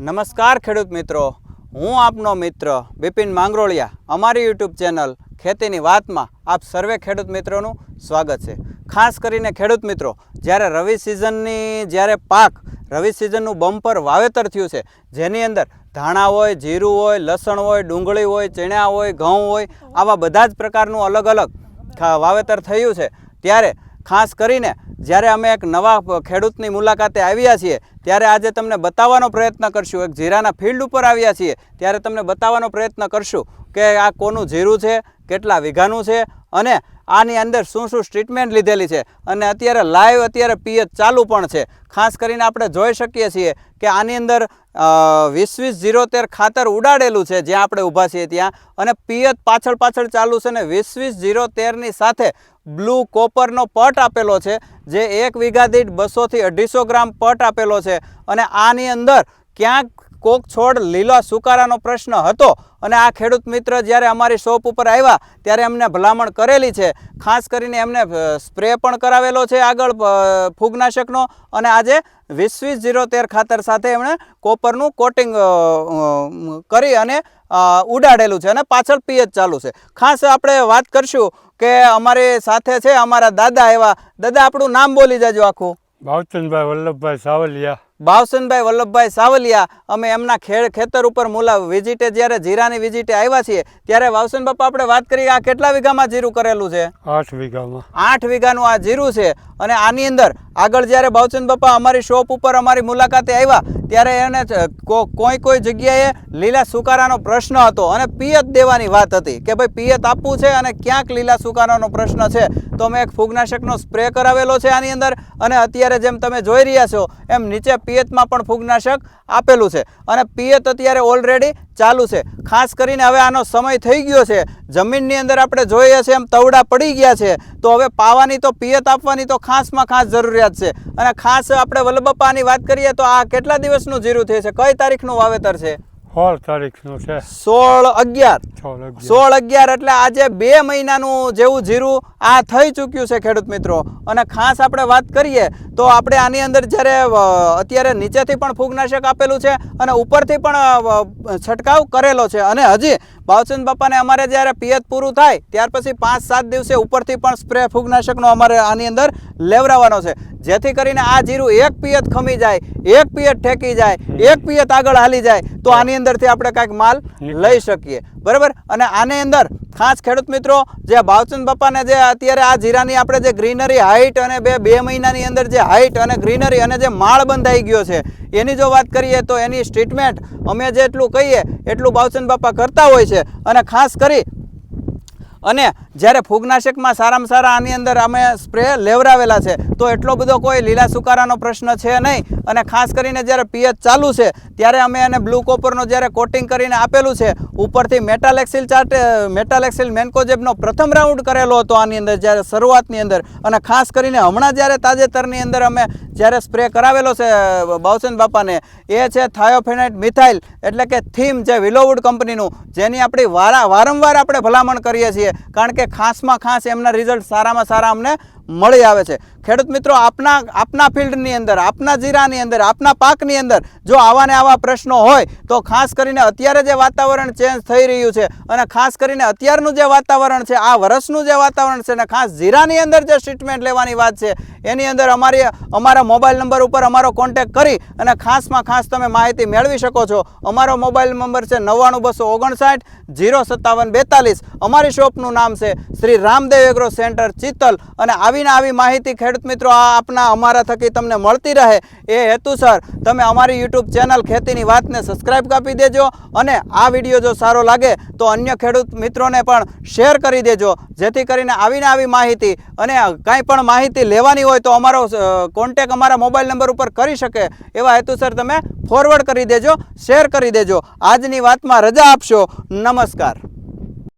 નમસ્કાર ખેડૂત મિત્રો. હું આપનો મિત્ર બિપિન માંગરોળિયા. અમારી યુટ્યુબ ચેનલ ખેતીની વાતમાં આપ સર્વે ખેડૂત મિત્રોનું સ્વાગત છે. ખાસ કરીને ખેડૂત મિત્રો, જ્યારે રવિ સિઝનની, જ્યારે પાક રવિ સિઝનનું બમ્પર વાવેતર થયું છે, જેની અંદર ધાણા હોય, જીરું હોય, લસણ હોય, ડુંગળી હોય, ચણા હોય, ઘઉં હોય, આવા બધા જ પ્રકારનું અલગ અલગ વાવેતર થયું છે. ત્યારે ખાસ કરીને જ્યારે અમે એક નવા ખેડૂતની મુલાકાતે આવ્યા છીએ ત્યારે આજે તમને બતાવવાનો પ્રયત્ન કરશું. એક જીરાના ફિલ્ડ ઉપર આવ્યા છીએ, ત્યારે તમને બતાવવાનો પ્રયત્ન કરશું કે આ કોનું જીરું છે, કેટલા વીઘાનું છે અને આની અંદર શું શું ટ્રીટમેન્ટ લીધેલી છે. અને અત્યારે લાઈવ અત્યારે પીએચ ચાલુ પણ છે. ખાસ કરીને આપણે જોઈ શકીએ છીએ કે આની અંદર વીસ વીસ જીરો તેર ખાતર ઉડાડેલું છે, જ્યાં આપણે ઊભા છીએ ત્યાં. અને પિયત પાછળ પાછળ ચાલુ છે ને વીસ વીસ જીરો તેરની સાથે બ્લુ કોપરનો પટ આપેલો છે, જે એક વીઘા દીઠ બસોથી અઢીસો ગ્રામ પટ આપેલો છે. અને આની અંદર ક્યાંક કોક છોડ લીલા સુકારાનો પ્રશ્ન હતો અને આ ખેડૂત મિત્ર જ્યારે અમારી શોપ ઉપર આવ્યા ત્યારે એમને ભલામણ કરેલી છે. ખાસ કરીને એમને સ્પ્રે પણ કરાવેલો છે આગળ ફૂગનાશકનો અને આજે વીસ વીસ જીરો તેર ખાતર સાથે એમણે કોપરનું કોટિંગ કરી અને ઉડાડેલું છે અને પાછળ પીએચ ચાલુ છે. ખાસ આપણે વાત કરશું કે અમારી સાથે છે અમારા દાદા એવા. દાદા, આપણું નામ બોલી જાજો આખું. ભાવચંદભાઈ વલ્લભભાઈ સાવલિયા ભાવસનભાઈ વલ્લભભાઈ સાવલિયા અમે એમના ખેડ ખેતર ઉપર મુલા વિઝિટે જ્યારે જીરાની વિઝિટે આવ્યા છીએ ત્યારે વાવસન બાપા આપણે વાત કરીએ આ કેટલા વીઘામાં જીરું કરેલું છે? આઠ વીઘામાં. આઠ વીઘાનું આ જીરું છે અને આની અંદર આગળ જ્યારે ભાવચંદ બાપા અમારી શોપ ઉપર અમારી મુલાકાતે આવ્યા ત્યારે એને કોઈ કોઈ જગ્યાએ લીલા સુકારાનો પ્રશ્ન હતો અને પિયત દેવાની વાત હતી કે ભાઈ પિયત આપવું છે અને ક્યાંક લીલા સુકારાનો પ્રશ્ન છે. તો મેં એક ફૂગનાશકનો સ્પ્રે કરાવેલો છે આની અંદર અને અત્યારે જેમ તમે જોઈ રહ્યા છો એમ નીચે પિયતમાં પણ ફૂગનાશક આપેલું છે. અને પિયત અત્યારે ઓલરેડી ચાલુ છે. ખાસ કરીને હવે આનો સમય થઈ ગયો છે. જમીનની અંદર આપણે જોઈએ છે એમ તવડા પડી ગયા છે. તો હવે પાવાની તો પિયત આપવાની તો ખાસમાં ખાસ જરૂરિયાત છે. અને ખાસ આપણે વલ્લભપ્પાની વાત કરીએ તો આ કેટલા દિવસનું જીરું થયું છે? કઈ તારીખનું વાવેતર છે? સોળ તારીખનું છે. સોળ અગિયાર. સોળ અગિયાર. એટલે આજે બે મહિનાનું જેવું જીરું આ થઈ ચૂક્યું છે ખેડૂત મિત્રો. અને ખાસ આપણે વાત કરીએ તો આપણે આની અંદર જ્યારે અત્યારે નીચેથી પણ ફૂગનાશક આપેલું છે અને ઉપરથી પણ છંટકાવ કરેલો છે. અને હજી ભાવચંદ બાપાને અમારે જ્યારે પિયત પૂરું થાય ત્યાર પછી પાંચ સાત દિવસે ઉપરથી પણ સ્પ્રે ફૂગનાશકનો અમારે આની અંદર લેવરાવાનો છે. જેથી કરીને આ જીરું એક પિયત ખમી જાય એક પિયત ઠેકી જાય એક પિયત આગળ હાલી જાય તો આની અંદરથી આપણે કાંઈક માલ લઈ શકીએ. બરાબર? અને આની અંદર ખાસ ખેડૂત મિત્રો જે ભાવચંદ બાપાને જે અત્યારે આ જીરાની આપણે જે ગ્રીનરી હાઇટ અને બે બે મહિનાની અંદર જે હાઇટ અને ગ્રીનરી અને જે માળ બંધાઈ ગયો છે એની જો વાત કરીએ તો એની સ્ટ્રીટમેન્ટ અમે જેટલું કહીએ એટલું ભાવચંદ બાપા કરતા હોય છે. અને ખાસ કરી અને જ્યારે ફૂગનાશકમાં સારામાં સારા આની અંદર અમે સ્પ્રે લેવરાવેલા છે, તો એટલો બધો કોઈ લીલા સુકારાનો પ્રશ્ન છે નહીં. અને ખાસ કરીને જ્યારે પીએચ ચાલુ છે, ત્યારે અમે એને બ્લુ કોપરનો જ્યારે કોટિંગ કરીને આપેલું છે, ઉપરથી મેટાલેક્સિલ ચાર્ટ મેટાલેક્સિલ મેન્કોજેબનો પ્રથમ રાઉન્ડ કરેલો હતો આની અંદર જ્યારે શરૂઆતની અંદર. અને ખાસ કરીને હમણાં જ્યારે તાજેતરની અંદર અમે જ્યારે સ્પ્રે કરાવેલો છે બાવસન બાપાને, એ છે થાયોફેનાઇટ મિથાઇલ, એટલે કે થીમ જે વિલોવુડ કંપનીનું, જેની આપણી વારા વારંવાર આપણે ભલામણ કરીએ છીએ, કારણ કે ખાસમાં ખાસ એમના રિઝલ્ટ સારામાં સારા અમને મળી આવે છે. ખેડૂત મિત્રો, આપના આપના ફિલ્ડની અંદર, આપના જીરાની અંદર, આપના પાકની અંદર જો આવા ને આવા પ્રશ્નો હોય, તો ખાસ કરીને અત્યારે જે વાતાવરણ ચેન્જ થઈ રહ્યું છે અને ખાસ કરીને અત્યારનું જે વાતાવરણ છે, આ વર્ષનું જે વાતાવરણ છે ને ખાસ જીરાની અંદર જે ટ્રીટમેન્ટ લેવાની વાત છે એની અંદર અમારી અમારા મોબાઈલ નંબર ઉપર અમારો કોન્ટેક કરી અને ખાસમાં ખાસ તમે માહિતી મેળવી શકો છો. અમારો મોબાઈલ નંબર છે નવ્વાણું બસો ઓગણસાઠ જીરો સત્તાવન બેતાલીસ. અમારી શોપનું નામ છે શ્રી રામદેવ એગ્રો સેન્ટર ચિત્તલ. અને આવીને આવી માહિતી ખેડૂત મિત્રો આ આપના અમારા થકી તમને મળતી રહે. એ હેતુસર તમે અમારી યુટ્યુબ ચેનલ ખેતીની વાતને સબસ્ક્રાઈબ કાપી દેજો અને આ વીડિયો જો સારો લાગે તો અન્ય ખેડૂત મિત્રોને પણ શેર કરી દેજો. જેથી કરીને આવીને આવી માહિતી અને કાંઈ પણ માહિતી લેવાની હોય તો અમારો કોન્ટેક અમારા મોબાઈલ નંબર ઉપર કરી શકે. એવા હેતુસર તમે ફોરવર્ડ કરી દેજો શેર કરી દેજો. આજની વાતમાં રજા આપશો. નમસ્કાર.